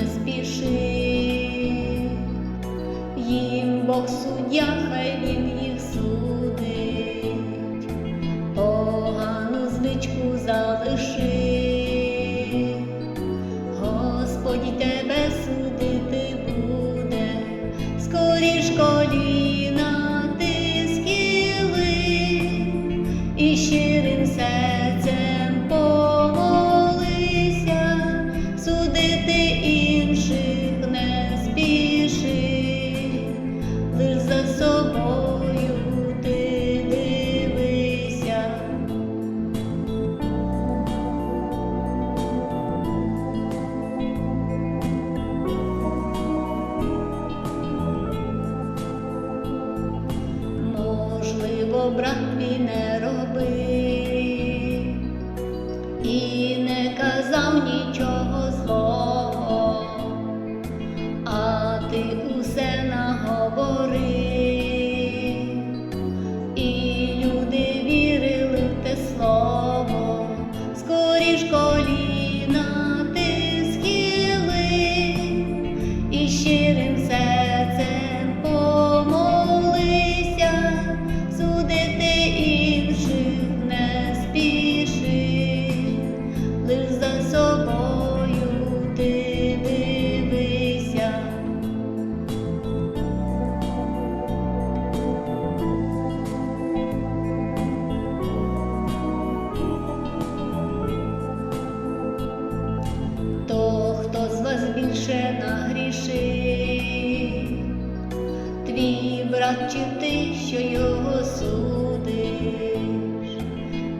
не спіши, їм Бог суддя, хай він їх судить, погану звичку залиши, Господь тебе. Можливо, брат твій не робив і не казав нічого злого, а ти усе наговорив, і люди вірили в те слово, скоріш коліна ти схили, і щирим чи ти, що його судиш,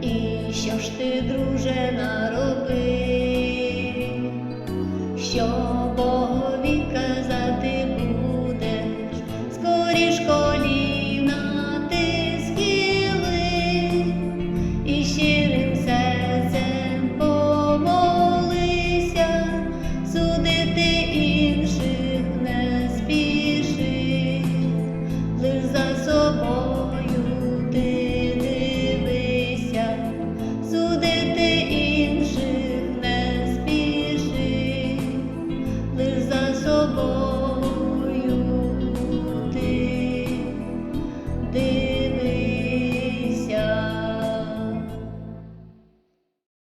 і що ж ти, друже, наробив?